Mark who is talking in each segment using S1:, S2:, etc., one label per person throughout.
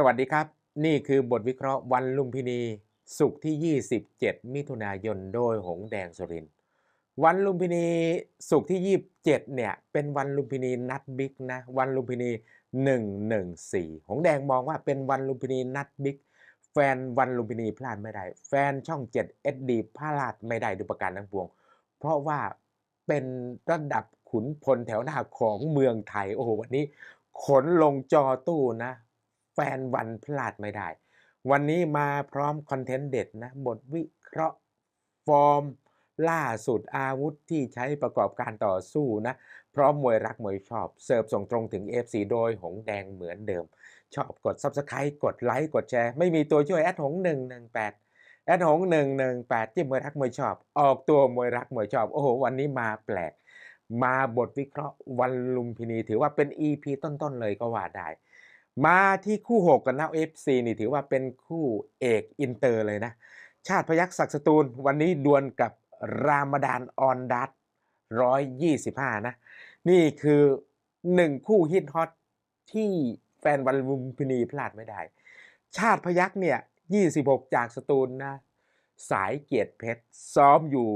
S1: สวัสดีครับ นี่คือบทวิเคราะห์วันลุมพินีสุกร์ที่ 27 มิถุนายนโดยหงแดงสุรินวันลุมพินีสุกร์ที่ 27 เนี่ย เป็นวันลุมพินีนัดบิ๊กนะวันลุมพินี 114 หงแดงมองว่าเป็นวันลุมพินีนัดบิ๊กแฟนวันลุมพินีพลาดไม่ได้ แฟนช่อง 7 SD พลาดไม่ได้ดูประการทั้งปวง เพราะว่าเป็นระดับขุนพลแถวหน้าของเมืองไทย โอ้โหวันนี้ขนลงจอตู้นะ ฟนวันพลาดไม่ได้ วันนี้มาพร้อมคอนเทนต์เด็ดนะ บทวิเคราะห์ฟอร์ม ล่าสุดอาวุธที่ใช้ประกอบการต่อสู้นะ พร้อมมวยรักมวยชอบ เสิร์ฟส่งตรงถึง FC โดยหงแดงเหมือนเดิม ชอบกด Subscribe กดไลค์กดแชร์ ไม่มีตัวช่วยแอดหง118แอดหง118ที่มวยรักมวยชอบ ออกตัวมวยรักมวยชอบ โอ้โห วันนี้มาแปลก มาบทวิเคราะห์วันลุมพินีถือว่าเป็น EP ต้นๆเลยก็ว่าได้ มาที่คู่6กันนะ FC นี่ถือว่าเป็นคู่เอกอินเตอร์เลยนะ ชาติพยักษ์ศักดิ์สตูล วันนี้ดวลกับรามดานออนดัต125นะ นี่คือ1คู่ฮิตฮอตที่แฟนวันลุมพินีพลาดไม่ได้ ชาติพยักษ์เนี่ย26จากสตูลนะ สายเกียรติเพชร ซ้อมอยู่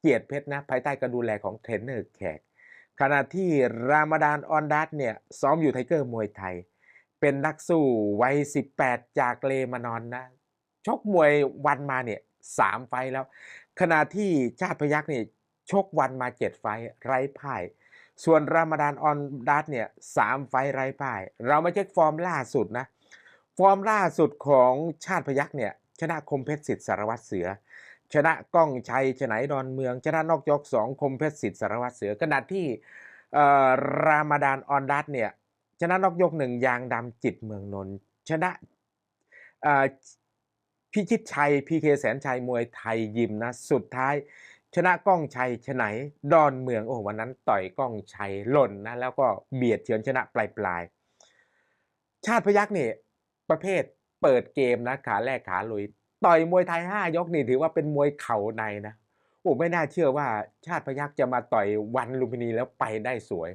S1: เกียรติเพชรนะ ภายใต้การดูแลของเทรนเนอร์แขก ขณะที่รามดานออนดัตเนี่ย ซ้อมอยู่ไทเกอร์มวยไทย เป็นนักสู้วัย 18 จากเลมานอนนะชกมวยวันมาเนี่ยสามไฟแล้ว ขณะที่ชาติพยักษ์เนี่ยชกวันมา7ไฟไร้พ่าย ส่วนรามดานออนดัตเนี่ยสามไฟไร้พ่าย เรามาเช็คฟอร์มล่าสุดนะ ฟอร์มล่าสุดของชาติพยักษ์เนี่ยชนะคมเพชรสิทธิ์สารวัตรเสือ ชนะก้องชัยชนะดอนเมือง ชนะนอกยกสองคมเพชรสิทธิ์สารวัตรเสือขณะที่เอ่อรามาดานออนดัตเนี่ย ชนะนอกยกหนึ่งยางดำจิตเมืองนนท์ชนะเอ่อพิชิตชัยพีเคแสนชัยมวยไทยยิมนะสุดท้าย ชนะก้องชัยชนดอนเมืองโอ้โหวันนั้นต่อยก้องชัยหล่นนะแล้วก็เบียดเฉือนชนะปลายปลายๆชาติพยักษ์นี่ประเภทเปิดเกมนะขาแรกขาลุย ต่อยมวยไทย 5 ยกนี่ถือว่าเป็นมวยเข่าในนะโอ้ไม่น่าเชื่อว่าชาติพยักษ์จะมาต่อยวันลุมพินีแล้วไปได้สวย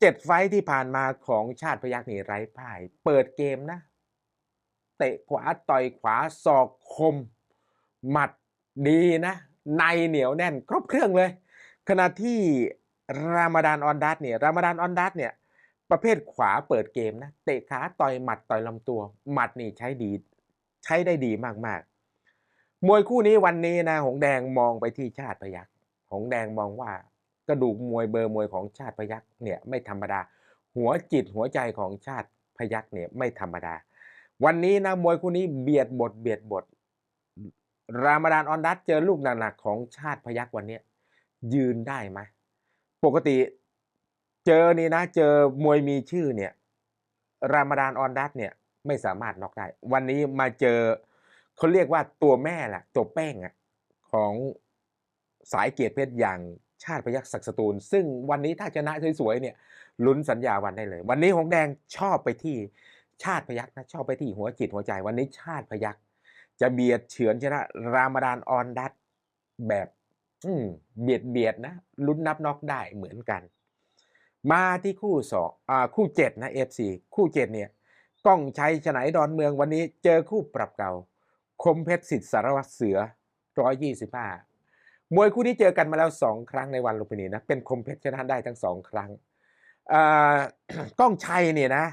S1: เจ็ดไฟที่ผ่านมาของชาติพยักษ์นี่ไร้พ่าย เปิดเกมนะ เตะขวาต่อยขวาศอกคม หมัดดีนะ ในเหนียวแน่น ครบเครื่องเลย ขณะที่รามดานออนดัตเนี่ยรามดานออนดัตเนี่ยประเภทขวาเปิดเกมนะเตะขาต่อยหมัดต่อยลำตัว หมัดนี่ใช้ดี ใช้ได้ดีมากๆ มวยคู่นี้วันนี้นะ หงแดงมองไปที่ชาติพยักษ์หงแดงมองว่า กระดูกมวยเบอร์มวยของชาติพยักษ์เนี่ยไม่ธรรมดา หัวจิตหัวใจของชาติพยักษ์เนี่ยไม่ธรรมดา วันนี้นะมวยคู่นี้เบียดบทเบียดบท รามดานออนดัตเจอลูกหนักๆของชาติพยักษ์วันนี้ยืนได้ไหมปกติเจอนี่นะเจอมวยมีชื่อเนี่ยรามดานออนดัตเนี่ยไม่สามารถน็อกได้ วันนี้มาเจอเขาเรียกว่าตัวแม่แหละตัวแป้งอะของสายเกียรติเพชรอย่าง ชาติพยักษ์ศักสตูล ซึ่งวันนี้ถ้าชนะสวยๆเนี่ยลุ้นสัญญาวันได้เลย วันนี้หงแดงชอบไปที่ชาติพยักษ์นะชอบไปที่หัวจิตหัวใจ วันนี้ชาติพยักษ์จะเบียดเฉือนชนะรามดานออนดัตแบบเบียดเบียดนะลุ้นนับน็อกได้เหมือนกัน มาที่คู่สองอ่าคู่เจ็ดนะเอฟซีคู่เจ็ดเนี่ยก้องชัยฉไนดอนเมืองวันนี้เจอคู่ปรับเก่า คมเพชรสิทธิ์สารวัตรเสือร้อยยี่สิบห้า มวยคู่นี้เจอกันมาแล้วสองครั้งในวันลุมพินีนะเป็นคมเพชรชนะได้ทั้งสองครั้งก้องชัยเนี่ยนะ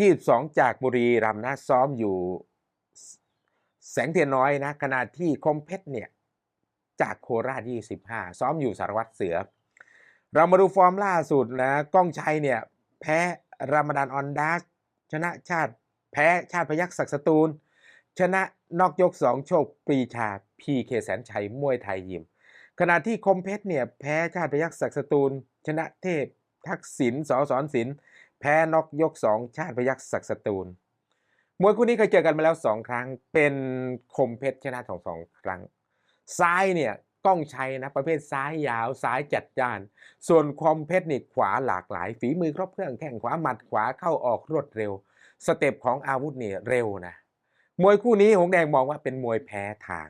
S1: ยี่สองจากบุรีรัมย์นะซ้อมอยู่แสงเทียนน้อยนะขณะที่คมเพชรเนี่ยจากโคราช 25 ซ้อมอยู่สารวัตรเสือ เรามาดูฟอร์มล่าสุดนะก้องชัยเนี่ยแพ้รามาดานออนดัสชนะชาติแพ้ชาติพยักษ์ศักดิ์สตูล ชนะนอกยก 2 โชคปรีชาพีเคแสนชัยมวยไทยยิม ขณะที่คมเพชรเนี่ยแพ้ชาติพยักษ์ศักดิ์สตูล ชนะเทพทักษิณสอสอนศิลป์แพ้นอกยก 2 ชาติพยักษ์ศักดิ์สตูล มวยคู่นี้เคยเจอกันมาแล้ว 2 ครั้ง เป็นคมเพชรชนะสองสองครั้ง ซ้ายเนี่ยก้องชัยนะประเภทซ้ายยาวซ้ายจัดจ้าน ส่วนคมเพชรนี่ขวาหลากหลาย ฝีมือครบเครื่องแข้งขวาหมัดขวาเข้าออกรวดเร็ว สเต็ปของอาวุธนี่เร็วนะ มวยคู่นี้หงแดงมองว่าเป็นมวยแพ้ทาง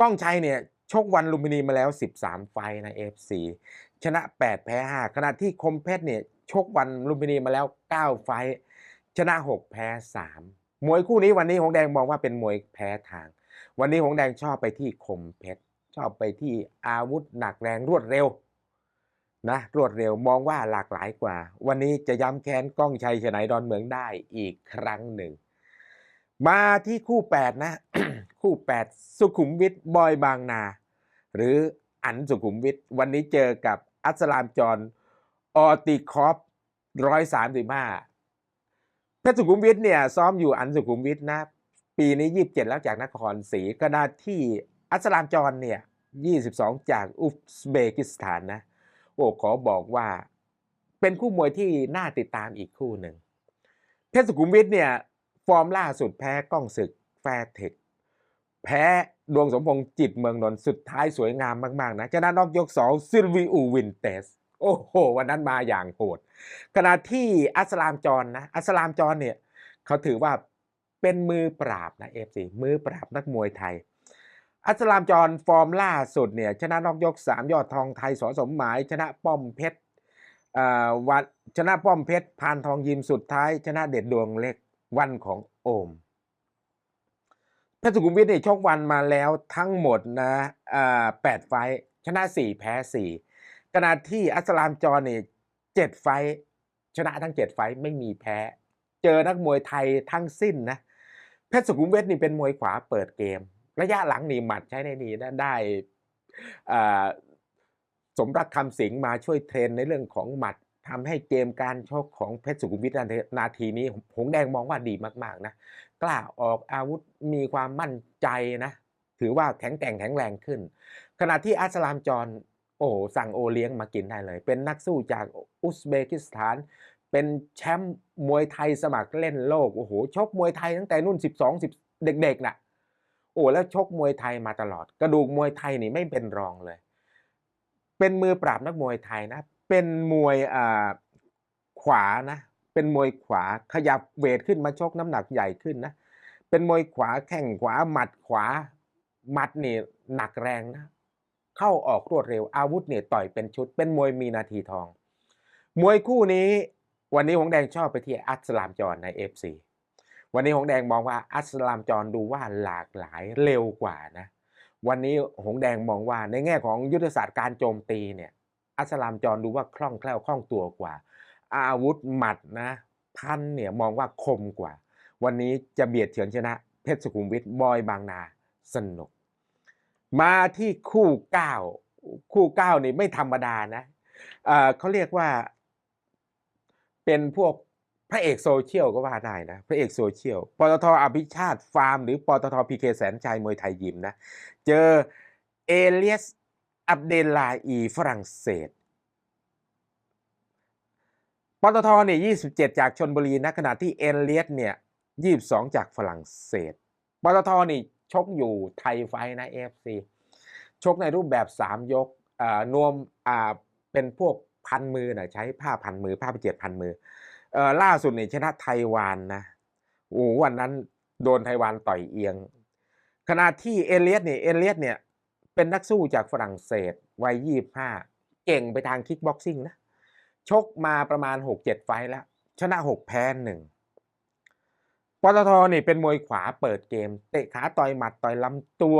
S1: ก้องชัยเนี่ยชกวันลุมพินีมาแล้ว 13 ไฟท์นะ FC ชนะ 8 แพ้ 5 ขณะที่คมเพชรเนี่ยชกวันลุมพินีมาแล้ว 9 ไฟ ชนะ 6 แพ้ 3 มวยคู่นี้วันนี้หงแดงมองว่าเป็นมวยแพ้ทาง วันนี้หงแดงชอบไปที่คมเพชรชอบไปที่อาวุธหนักแรงรวดเร็วนะรวดเร็วมองว่าหลากหลายกว่า วันนี้จะย้ำแค้นก้องชัยชนายดอนเมืองได้อีกครั้งหนึ่ง มาที่คู่ 8 นะ คู่ 8 สุขุมวิทบอยบางนา หรืออันสุขุมวิทวันนี้เจอกับอัสลามจรออติคอฟร้อยสามสิบห้าเพชรสุขุมวิทเนี่ยซ้อมอยู่อันสุขุมวิทนะ ปีนี้ยี่สิบเจ็ดแล้วจากนครศรีขณะที่อัสลามจรเนี่ยยี่สิบสองจากอุซเบกิสถานนะ โอ้ขอบอกว่าเป็นคู่มวยที่น่าติดตามอีกคู่หนึ่งเพชรสุขุมวิทเนี่ย ฟอร์มล่าสุดแพ้กล้องศึกแฟร์เทคแพ้ดวงสมพงษ์จิตเมืองนนท์สุดท้ายสวยงามมาก ๆ นะชนะนอกยกสองซิลวิอูวินเตส โอ้โห วันนั้นมาอย่างโหดขณะที่อัสลามจรนะ อัสลามจรเนี่ยเขาถือว่าเป็นมือปราบนะเอฟซีมือปราบนักมวยไทย อัสลามจรฟอร์มล่าสุดเนี่ยชนะนอกยก 3 ยอดทองไทยสอสมหมายชนะป้อมเพชรวันชนะป้อมเพชรพานทองยิมสุดท้าย ชนะเด็ดดวงเล็ก วันของโอมเพชรสุขุมวิทเนี่ยชกวันมาแล้วทั้งหมดนะแปดไฟชนะสี่แพ้สี่ขณะที่อัสลามจอเนี่ยเจ็ดไฟชนะทั้งเจ็ดไฟไม่มีแพ้ เจอนักมวยไทยทั้งสิ้นนะเพชรสุขุมวิทนี่เป็นมวยขวาเปิดเกม ระยะหลังนี่หมัดใช้ได้ดีนะได้สมรักคำสิงมาช่วยเทรนในเรื่องของหมัด ทำให้เกมการชกของเพชรสุขุมวิทนาทีนาทีนี้ หงแดงมองว่าดีมากๆนะกล้าออกอาวุธมีความมั่นใจนะ ถือว่าแข็งแกร่งแข็งแรงขึ้น ขณะที่อัสลามจรโอ้สั่งโอเลี้ยงมากินได้เลย เป็นนักสู้จากอุซเบกิสถาน เป็นแชมป์มวยไทยสมัครเล่นโลกโอ้โหชกมวยไทยตั้งแต่รุ่น 12 10 เด็กๆน่ะโอ้แล้วชกมวยไทยมาตลอด กระดูกมวยไทยนี่ไม่เป็นรองเลย เป็นมือปราบนักมวยไทยนะ เป็นมวยอ่าขวานะเป็นมวยขวาขยับเวทขึ้นมาชกน้ำหนักใหญ่ขึ้นนะเป็นมวยขวาแข้งขวาหมัดขวาหมัดนี่หนักแรงนะเข้าออกรวดเร็วอาวุธเนี่ยต่อยเป็นชุด เป็นมวยมีนาทีทอง มวยคู่นี้ วันนี้หงแดงชอบไปที่อัสลามจรใน FC วันนี้หงแดงมองว่าอัสลามจรดูว่าหลากหลายเร็วกว่านะ วันนี้หงแดงมองว่าในแง่ของยุทธศาสตร์การโจมตีเนี่ย อัสลามจรดูว่าคล่องแคล่วคล่องตัวกว่า อาวุธหมัดนะพันเนี่ยมองว่าคมกว่า วันนี้จะเบียดเฉือนชนะ เพชรสุขุมวิทบอยบางนาสนุก มาที่คู่เก้าคู่เก้านี่ไม่ธรรมดานะเเขาเรียกว่าเป็นพวกพระเอกโซเชียลก็ว่าได้นะพระเอกโซเชียลปตทอภิชาติฟาร์ม หรือปตทพีเคแสนชัยมวยไทยยิมนะ เจอเอเลียส อับเดลลาอีฝรั่งเศสปตทเนี่ย27 จากชนบุรีนะขณะที่เอนเลียสเนี่ย22 จากฝรั่งเศสปตทนี่ชกอยู่ไทยไฟนะเอฟซีชกในรูปแบบ 3 ยกนวมเป็นพวกพันมือนะใช้ผ้าพันมือผ้าไปเจ็ดพันมืออล่าสุดเนี่ยชนะไทยวานนะโอ้วันนั้นโดนไทยวานต่อยเอียง ขณะที่เอเลียสเนี่ยเอเลียสเนี่ย เป็นนักสู้จากฝรั่งเศสวัยยี่ห้าเก่งไปทางคิกบ็อกซิ่งนะชกมาประมาณ 6-7 ไฟท์แล้ว ชนะ 6 แพ้หนึ่งปตทนี่เป็นมวยขวาเปิดเกม เตะขาต่อยหมัดต่อยลำตัว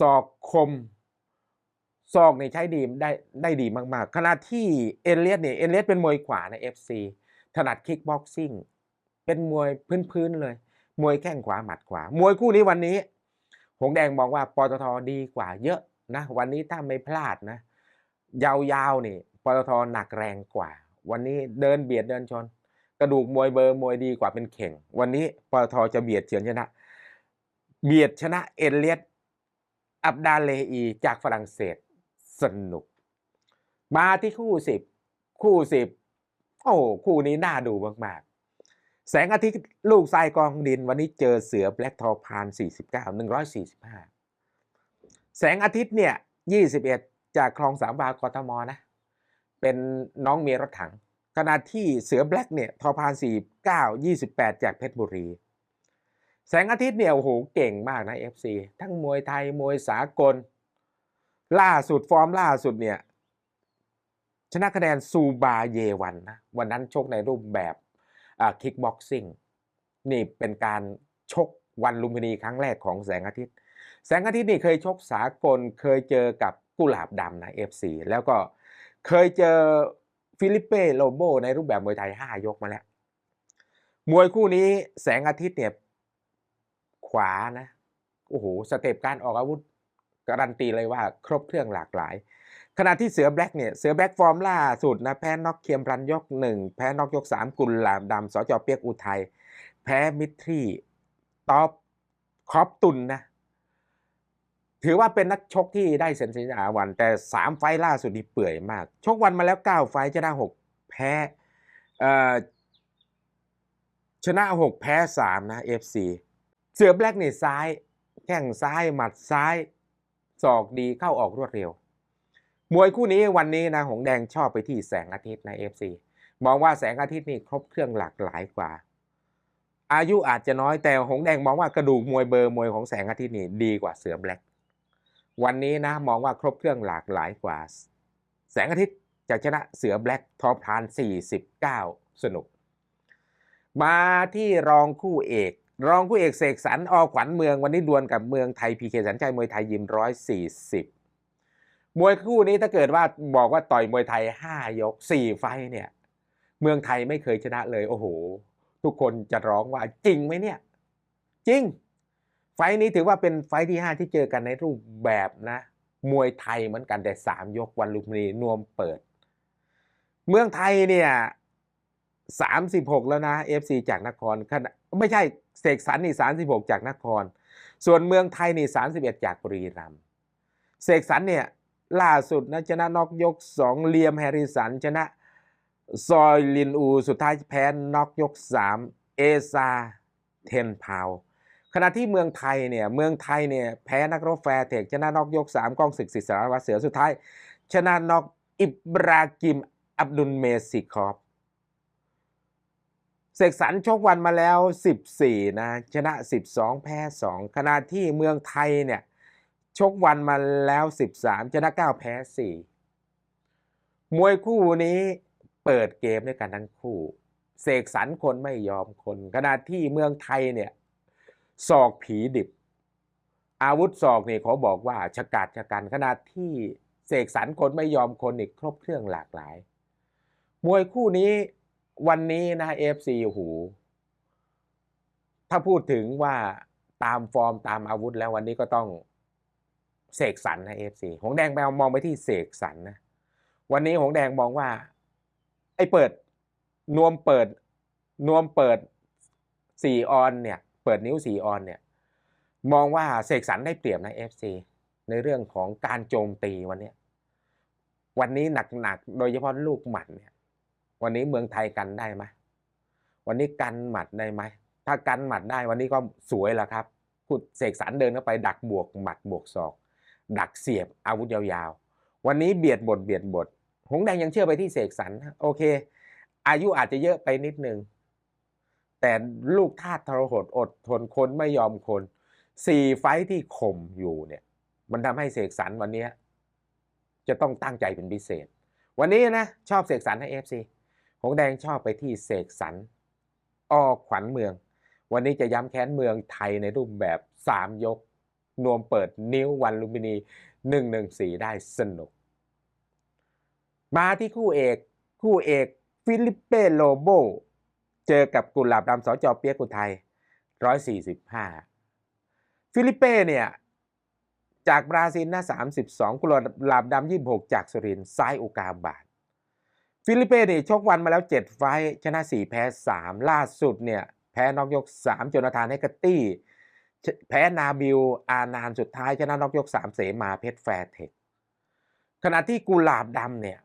S1: ศอกคมศอกนี่ใช้ดีได้ได้ดีมากๆ ขณะที่เอเลียสเนี่ยเอเลียสเป็นมวยขวาใน FC ถนัดคิกบ็อกซิ่งเป็นมวยพื้นๆเลย มวยแข้งขวาหมัดขวา มวยคู่นี้วันนี้ หงแดงมองว่าปตทดีกว่าเยอะนะวันนี้ถ้าไม่พลาดนะ ยาวๆนี่ปตทหนักแรงกว่า วันนี้เดินเบียดเดินชน กระดูกมวยเบอร์มวยดีกว่าเป็นเข่ง วันนี้ปตทจะเบียดเฉือนชนะ เบียดชนะเอเลียสอับดาเลอีจากฝรั่งเศสสนุก มาที่คู่สิบคู่สิบโอ้คู่นี้น่าดูมาก แสงอาทิตย์ลูกทรายกองดิน วันนี้เจอเสือแบล็กทอพาน 49 145 แสงอาทิตย์เนี่ย 21 จากคลองสามวากทมนะ เป็นน้องเมียรถถัง ขณะที่เสือแบล็กเนี่ยทอพาน 49 28 จากเพชรบุรี แสงอาทิตย์เนี่ย โอ้โห เก่งมากนะ FC ทั้งมวยไทย มวยสากล ล่าสุดฟอร์มล่าสุดเนี่ย ชนะคะแนนซูบาเยวันนะ วันนั้นชกในรูปแบบ คิกบ็อกซิ่งนี่เป็นการชกวันลุมพินีครั้งแรกของแสงอาทิตย์ แสงอาทิตย์นี่เคยชกสากลเคยเจอกับกุหลาบดำนะ FC แล้วก็เคยเจอฟิลิปเป้โลโบในรูปแบบมวยไทย 5 ยกมาแล้ว มวยคู่นี้แสงอาทิตย์เนี่ยขวานะ โอ้โห สเต็ปการออกอาวุธ การันตีเลยว่าครบเครื่องหลากหลาย ขณะที่เสือแบล็กเนี่ยเสือแบล็กฟอร์มล่าสุดนะแพ้น็อกเคียมรันยกหนึ่งแพ้น็อกยกสามกุลหลาบดำสจเปียกอุทัยแพ้มิทรีท็อปคอปตุนนะถือว่าเป็นนักชกที่ได้เซ็นสัญญาวัน แต่สามไฟล่าสุดนี่เปื่อยมาก ชกวันมาแล้วเก้าไฟชนะหกแพ้ชนะหกแพ้สามนะ FC เสือแบล็กนี่ซ้าย แข้งซ้าย หมัดซ้าย ศอกดีเข้าออกรวดเร็ว มวยคู่นี้วันนี้นะหงแดงชอบไปที่แสงอาทิตย์นะ FC มองว่าแสงอาทิตย์นี่ครบเครื่องหลากหลายกว่า อายุอาจจะน้อยแต่หงแดงมองว่ากระดูกมวยเบอร์มวยของแสงอาทิตย์นี่ดีกว่าเสือแบล็กวันนี้นะมองว่าครบเครื่องหลากหลายกว่า แสงอาทิตย์จะชนะเสือแบล็กทอพาน 49 สนุก มาที่รองคู่เอก รองคู่เอกเสกสรรอขวัญเมืองวันนี้ดวลกับเมืองไทยพีเคสัญชัยมวยไทยยิมร้อยสี่สิบ มวยคู่นี้ถ้าเกิดว่าบอกว่าต่อยมวยไทยห้ายกสี่ไฟเนี่ย เมืองไทยไม่เคยชนะเลย โอ้โห ทุกคนจะร้องว่าจริงไหมเนี่ย จริง ไฟนี้ถือว่าเป็นไฟท์ที่ 5 ที่เจอกันในรูปแบบนะ มวยไทยเหมือนกันแต่ 3 ยกวันลุมพินีนวมเปิด เมืองไทยเนี่ย36 แล้วนะ FC จากนครขณะไม่ใช่เสกสรรนี่ 36 จากนคร ส่วนเมืองไทยนี่ 31 จากบุรีรัมย์เสกสรรเนี่ย ล่าสุดนะชนะนอกยก 2 เลียมแฮริสัน ชนะ ซอยลินอู สุดท้ายแพ้น็อกยก 3 เอซาเทนพาวขณะที่เมืองไทยเนี่ยเมืองไทยเนี่ยแพ้นักรบแฟร์เทคชนะน็อกยก 3ก้องศึกศิษย์สารวัตรเสือสุดท้าย ชนะน็อกอิบรากิม อับดุลเมซิคอฟเสกสรรชกวันมาแล้ว 14 นะ ชนะ 12 แพ้ 2 ขณะที่เมืองไทยเนี่ย ชกวันมาแล้ว 13ชนะ9แพ้ 4 มวยคู่นี้เปิดเกมด้วยกันทั้งคู่ เสกสรรคนไม่ยอมคนขณะที่เมืองไทยเนี่ยศอกผีดิบ อาวุธศอกนี่เขาบอกว่าชะกาดชะกันขณะที่เสกสรรคนไม่ยอมคนอีกครบเครื่องหลากหลาย มวยคู่นี้วันนี้นะเอฟซีโอ้โหถ้าพูดถึงว่าตามฟอร์มตามอาวุธแล้ววันนี้ก็ต้อง เสกสรรนะเอฟซีหงแดงไปมองไปที่เสกสรรนะ วันนี้หงแดงมองว่า ไอ้เปิดนวมเปิดนวมเปิดสี่ออนเนี่ย เปิดนิ้วสี่ออนเนี่ย มองว่าเสกสรรได้เปรียบนะเอฟซีในเรื่องของการโจมตีวันนี้วันนี้หนักๆโดยเฉพาะลูกหมัดเนี่ย วันนี้เมืองไทยกันได้ไหมวันนี้กันหมัดได้ไหมถ้ากันหมัดได้วันนี้ก็สวยแล้วครับพูดเสกสรรเดินเข้าไปดักบวกหมัดบวกศอก ดักเสียบอาวุธยาวๆ วันนี้เบียดบทเบียดบท หงแดงยังเชื่อไปที่เสกสรรโอเค อายุอาจจะเยอะไปนิดนึง แต่ลูกทาสทรหดอดทนคนไม่ยอมคนสี่ไฟที่ข่มอยู่เนี่ย มันทำให้เสกสรรวันนี้ จะต้องตั้งใจเป็นพิเศษ วันนี้นะ ชอบเสกสรรให้เอฟซีหงแดงชอบไปที่เสกสรรออขวัญเมือง วันนี้จะย้ำแค้นเมืองไทยในรูปแบบสามยก นวมเปิดนิ้ววันลุมพินีหนึ่งหนึ่งสี่ได้สนุก มาที่คู่เอก คู่เอกฟิลิปเปโลโบ เจอกับกุหลาบดำสจเปียกุไทย 145 ฟิลิปเป้เนี่ย จากบราซิลนะ32 กุหลาบดำ26 จากสุรินทร์ซ้ายอุกาบาท ฟิลิปเป้นี่ชกวันมาแล้ว 7 ไฟชนะ 4 แพ้ 3 ล่าสุดเนี่ย แพ้นอกยก 3 โจนาธานให้กตตี้ แพ้นาบิลอานานสุดท้ายชนะนอกยก3เสมาเพชรแฟร์เทคขณะที่กุหลาบดำเนี่ย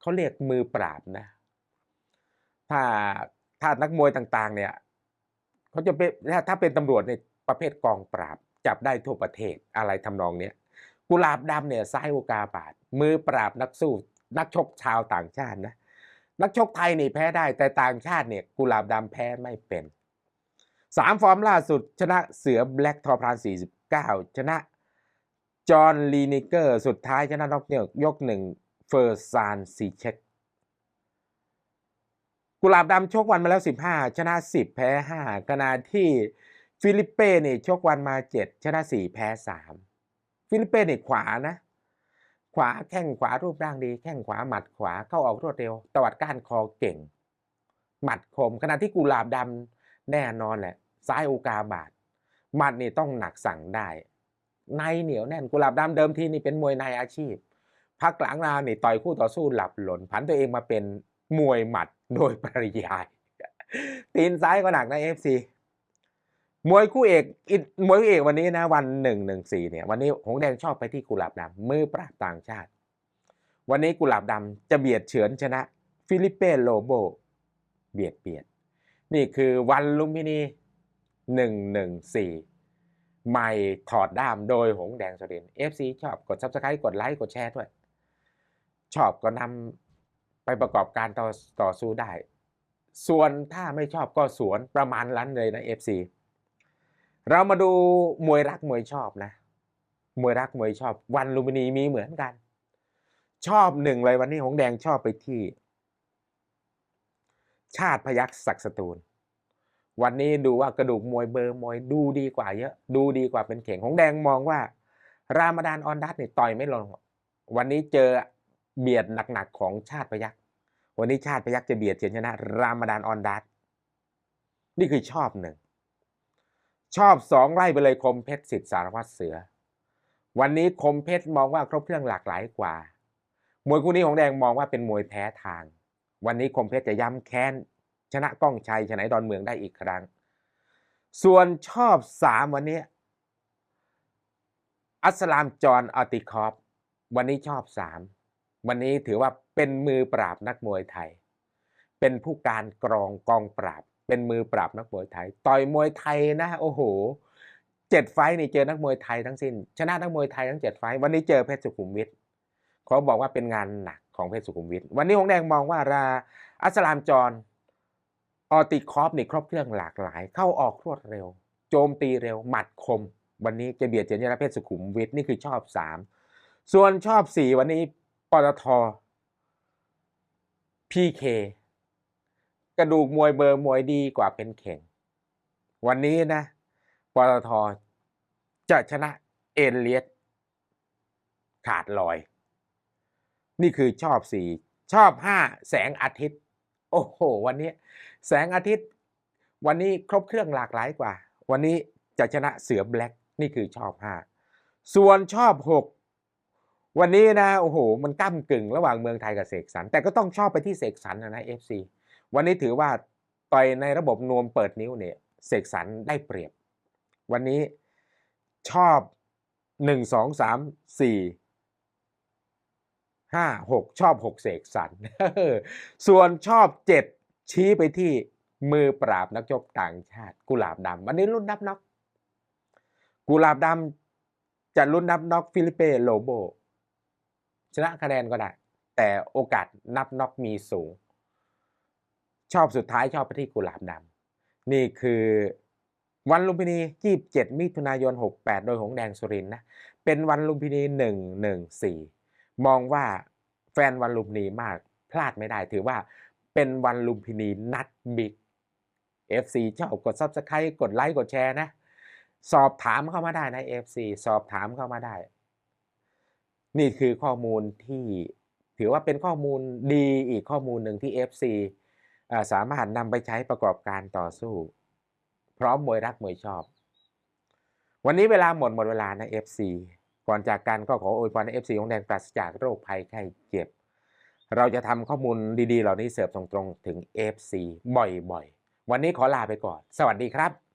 S1: เขาเรียกมือปราบนะ ถ้าถ้านักมวยต่างๆ เนี่ยเขาจะเป็นถ้าเป็นตำรวจในประเภทกองปราบ จับได้ทั่วประเทศอะไรทำนองเนี้ยกุหลาบดำเนี่ยซ้ายโอกาบาทมือปราบนักสู้นักชกชาวต่างชาตินะนักชกไทยนี่แพ้ได้แต่ต่างชาติเนี่ยกุหลาบดำแพ้ไม่เป็น สามฟอร์มล่าสุด ชนะเสือแบล็กทอพราน 49 ชนะจอห์นลีนิเกอร์ สุดท้ายชนะนอกยกยกหนึ่งเฟอร์ซานซีเช็คกุหลาบดำชกวันมาแล้ว 15 ชนะ 10 แพ้ 5 ขณะที่ฟิลิปเป้เนี่ยชกวันมา 7 ชนะ 4 แพ้ 3 ฟิลิปเป้เนี่ขวานะ ขวาแข้งขวารูปร่างดี แข้งขวาหมัดขวาเข้าออกรวดเร็ว ตวัดก้านคอเก่ง หมัดคม ขณะที่กุหลาบดำ แน่นอนแหละ ซ้ายโอกาบาทหมัดนี่ต้องหนักสั่งได้ในเหนียวแน่นกุหลาบดำเดิมทีนี่เป็นมวยในอาชีพพักหลังมานี่ต่อยคู่ต่อสู้หลับหล่นผันตัวเองมาเป็นมวยหมัดโดยปริยาย ตีนซ้ายก็หนักนะเอฟซีมวยคู่เอกอีกมวยคู่เอกวันนี้นะวันหนึ่งหนึ่งสี่เนี่ย วันนี้หงแดงชอบไปที่กุหลาบดำมือปราบต่างชาติ วันนี้กุหลาบดำจะเบียดเฉือนชนะ ฟิลิปเป้โลโบ เบียดเบียด นี่คือวันลุมพินีหนึ่งหนึ่งสี่ใหม่ถอดด้ามโดยหงแดงสรินเอฟซีชอบกด subscribe กดไลค์กดแชร์ด้วย ชอบก็นำไปประกอบการต่อต่อสู้ได้ ส่วนถ้าไม่ชอบก็สวนประมาณนั้นเลยนะ FC เรามาดูมวยรักมวยชอบนะ มวยรักมวยชอบ วันลุมพินีมีเหมือนกัน ชอบหนึ่งเลยวันนี้หงแดงชอบไปที่ ชาติพยักษ์ศักสตูล วันนี้ดูว่ากระดูกมวยเบอร์มวยดูดีกว่าเยอะ ดูดีกว่าเป็นเข่งหงแดงมองว่า รามดานออนดัตนี่ต่อยไม่ลง วันนี้เจอเบียดหนักๆของชาติพยักษ์วันนี้ชาติพยักษ์จะเบียดเฉือนชนะ รามดานออนดัตนี่คือชอบหนึ่งชอบสองไล่ไปเลยคมเพชรสิทธิ์สารวัตรเสือ วันนี้คมเพชรมองว่าครบเครื่องหลากหลายกว่า มวยคู่นี้ของแดงมองว่าเป็นมวยแพ้ทาง วันนี้คมเพชรจะย้ำแค้น ชนะก้องชัยชนะดอนเมืองได้อีกครั้ง ส่วนชอบสามวันนี้ อัสลามจอนอัติคอฟวันนี้ชอบสามวันนี้ถือว่าเป็นมือปราบนักมวยไทย เป็นผู้การกรองกองปราบ เป็นมือปราบนักมวยไทย ต่อยมวยไทยนะโอ้โหเจ็ดไฟนี่เจอนักมวยไทยทั้งสิ้น ชนะนักมวยไทยทั้งเจ็ดไฟวันนี้เจอเพชรสุขุมวิท เขาบอกว่าเป็นงานหนักของเพชรสุขุมวิทวันนี้หงแดงมองว่าราอัสลามจอนออติคอฟนี่ครบเครื่องหลากหลาย เข้าออกรวดเร็ว โจมตีเร็ว หมัดคม วันนี้จะเบียดเจียนยเพชรสุขุมวิทนี่คือชอบสามส่วนชอบสี่วันนี้ปตทพีเคกระดูกมวยเบอร์มวยดีกว่าเป็นเข่ง วันนี้นะปตทจะชนะเอเลียสขาดลอย นี่คือชอบสี่ชอบห้าแสงอาทิตย์ โอ้โห วันนี้แสงอาทิตย์ วันนี้ครบเครื่องหลากหลายกว่า วันนี้จะชนะเสือแบล็กนี่คือชอบห้าส่วนชอบหกวันนี้นะโอ้โห มันก้ากึ่งระหว่างเมืองไทยกับเสกสรรแต่ก็ต้องชอบไปที่เสกสรรนะนะเอฟซีวันนี้ถือว่าต่อยในระบบนวมเปิดนิ้วเนี่ยเสกสรรได้เปรียบ วันนี้ชอบหนึ่งสองสามสี่ ห้าหกชอบหกเสกสรรส่วนชอบเจ็ดชี้ไปที่มือปราบนักชกต่างชาติ กุหลาบดำวันนี้รุ่นนับน็อกกุหลาบดำจะรุ่นนับน็อกฟิลิเป้โลโบ ชนะคะแนนก็ได้ แต่โอกาสนับน็อกมีสูง ชอบสุดท้ายชอบไปที่กุหลาบดำนี่คือวันลุมพินี 27 มิถุนายน 68 โดยหงแดงสุรินนะ เป็นวันลุมพินี 114 มองว่าแฟนวันลุมพินีมากพลาดไม่ได้ ถือว่าเป็นวันลุมพินีนัดบิ๊ก FC ชอบกด Subscribe กดไลค์กดแชร์นะ สอบถามเข้ามาได้นะ FC สอบถามเข้ามาได้ นี่คือข้อมูลที่ถือว่าเป็นข้อมูลดีอีกข้อมูลหนึ่งที่ FC สามารถนำไปใช้ประกอบการต่อสู้ พร้อมมวยรักมวยชอบ วันนี้เวลาหมดหมดเวลานะ FC ก่อนจากกันก็ขออวยพรให้ FC ของแดงปราศจากโรคภัยไข้เจ็บ เราจะทำข้อมูลดีๆ เหล่านี้เสิร์ฟตรงๆ ถึง FC บ่อยๆ วันนี้ขอลาไปก่อน สวัสดีครับ